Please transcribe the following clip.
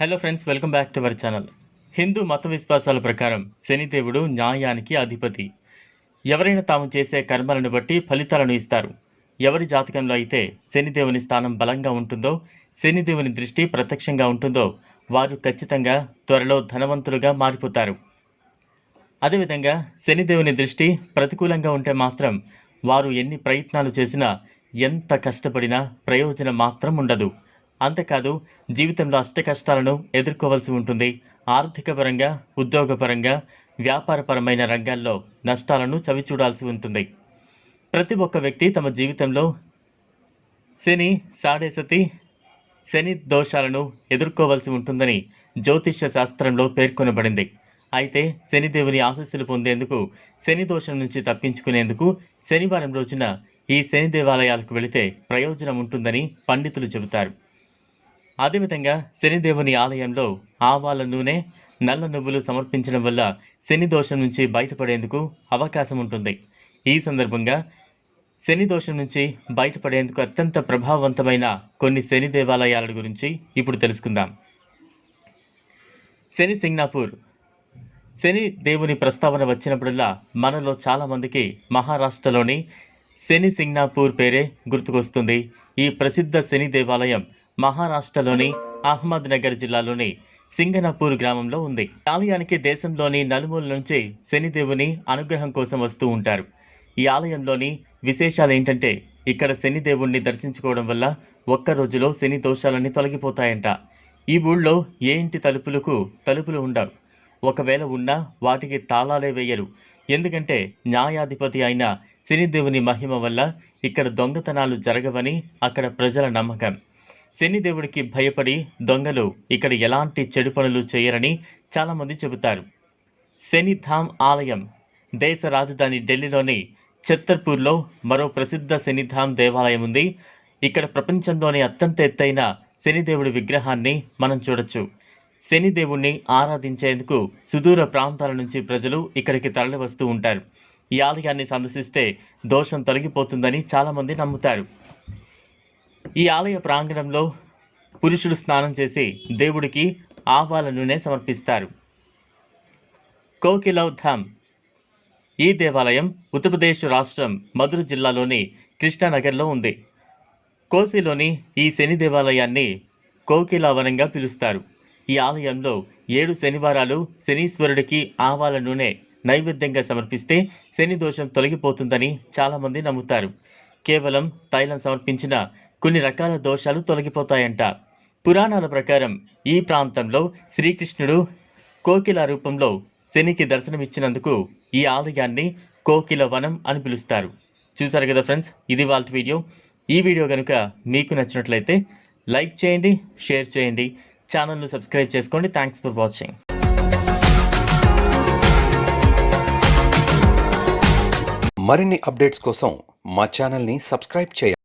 Hello friends welcome back to our channel Hindu మత విశ్వాసాల ప్రకారం శనిదేవుడు న్యాయానికి అధిపతి ఎవరైనా తాము చేసే కర్మలను బట్టి ఫలితాలను ఇస్తారు. ఎవరి జాతకంలో అయితే శనిదేవుని స్థానం బలంగా ఉంటుందో శనిదేవుని దృష్టి ప్రత్యక్షంగా ఉంటుందో వారు ఖచ్చితంగా త్వరలో ధనవంతులుగా మారిపోతారు. అదేవిధంగా శనిదేవుని దృష్టి ప్రతికూలంగా ఉంటే మాత్రం వారు ఎన్ని ప్రయత్నాలు చేసినా ఎంత కష్టపడినా ప్రయోజనం మాత్రం ఉండదు. అంతేకాదు జీవితంలో అష్ట కష్టాలను ఎదుర్కోవాల్సి ఉంటుంది. ఆర్థికపరంగా ఉద్యోగపరంగా వ్యాపారపరమైన రంగాల్లో నష్టాలను చవిచూడాల్సి ఉంటుంది. ప్రతి ఒక్క వ్యక్తి తమ జీవితంలో శని సాడేసతి శని దోషాలను ఎదుర్కోవలసి ఉంటుందని జ్యోతిష్య శాస్త్రంలో పేర్కొనబడింది. అయితే శనిదేవుని ఆశస్సులు పొందేందుకు శని దోషం నుంచి తప్పించుకునేందుకు శనివారం రోజున ఈ శని దేవాలయాలకు వెళితే ప్రయోజనం ఉంటుందని పండితులు చెబుతారు. అదేవిధంగా శనిదేవుని ఆలయంలో ఆవాల నూనె నల్ల నువ్వులు సమర్పించడం వల్ల శని దోషం నుంచి బయటపడేందుకు అవకాశం ఉంటుంది. ఈ సందర్భంగా శని దోషం నుంచి బయటపడేందుకు అత్యంత ప్రభావవంతమైన కొన్ని శని దేవాలయాల గురించి ఇప్పుడు తెలుసుకుందాం. శని సింగ్నాపూర్. శని దేవుని ప్రస్తావన వచ్చినప్పుడల్లా మనలో చాలామందికి మహారాష్ట్రలోని శని సింగ్నాపూర్ పేరే గుర్తుకొస్తుంది. ఈ ప్రసిద్ధ శని దేవాలయం మహారాష్ట్రలోని అహ్మద్ నగర్ జిల్లాలోని సింగనపూర్ గ్రామంలో ఉంది. ఆలయానికి దేశంలోని నలుమూల నుంచి శనిదేవుని అనుగ్రహం కోసం వస్తూ ఉంటారు. ఈ ఆలయంలోని విశేషాలు ఏంటంటే ఇక్కడ శనిదేవుణ్ణి దర్శించుకోవడం వల్ల ఒక్క రోజులో శని దోషాలన్నీ తొలగిపోతాయంట. ఈ ఊళ్ళో ఏ ఇంటి తలుపులకు తలుపులు ఉండవు. ఒకవేళ ఉన్నా వాటికి తాళాలే వేయరు. ఎందుకంటే న్యాయాధిపతి అయిన శనిదేవుని మహిమ వల్ల ఇక్కడ దొంగతనాలు జరగవని అక్కడ ప్రజల నమ్మకం. శనిదేవుడికి భయపడి దొంగలు ఇక్కడ ఎలాంటి చెడు పనులు చేయరని చాలామంది చెబుతారు. శనిధామ్ ఆలయం దేశ రాజధాని ఢిల్లీలోని ఛత్తర్పూర్లో మరో ప్రసిద్ధ శనిధామ్ దేవాలయం ఉంది. ఇక్కడ ప్రపంచంలోని అత్యంత ఎత్తైన శనిదేవుడి విగ్రహాన్ని మనం చూడొచ్చు. శనిదేవుణ్ణి ఆరాధించేందుకు సుదూర ప్రాంతాల నుంచి ప్రజలు ఇక్కడికి తరలి వస్తూ ఉంటారు. ఈ ఆలయాన్ని సందర్శిస్తే దోషం తొలగిపోతుందని చాలామంది నమ్ముతారు. ఈ ఆలయ ప్రాంగణంలో పురుషులు స్నానం చేసి దేవుడికి ఆవాల నూనె సమర్పిస్తారు. కోకిలవ్ ధామ్. ఈ దేవాలయం ఉత్తరప్రదేశ్ రాష్ట్రం మధుర జిల్లాలోని కృష్ణానగర్లో ఉంది. కోసిలోని ఈ శని దేవాలయాన్ని కోకిలావనంగా పిలుస్తారు. ఈ ఆలయంలో ఏడు శనివారాలు శనీశ్వరుడికి ఆవాల నూనె నైవేద్యంగా సమర్పిస్తే శని దోషం తొలగిపోతుందని చాలామంది నమ్ముతారు. కేవలం తైలం సమర్పించిన కొన్ని రకాల దోషాలు తొలగిపోతాయంట. పురాణాల ప్రకారం ఈ ప్రాంతంలో శ్రీకృష్ణుడు కోకిల రూపంలో శనికి దర్శనమిచ్చినందుకు ఈ ఆలయాన్ని కోకిల వనం అని పిలుస్తారు. చూసారు కదా ఫ్రెండ్స్ ఇది వాళ్ళ వీడియో. ఈ వీడియో కనుక మీకు నచ్చినట్లయితే లైక్ చేయండి షేర్ చేయండి ఛానల్ను సబ్స్క్రైబ్ చేసుకోండి. థ్యాంక్స్ ఫర్ వాచింగ్ మరిన్ని అప్డేట్స్ కోసం మా ఛానల్ని సబ్స్క్రైబ్ చేయండి.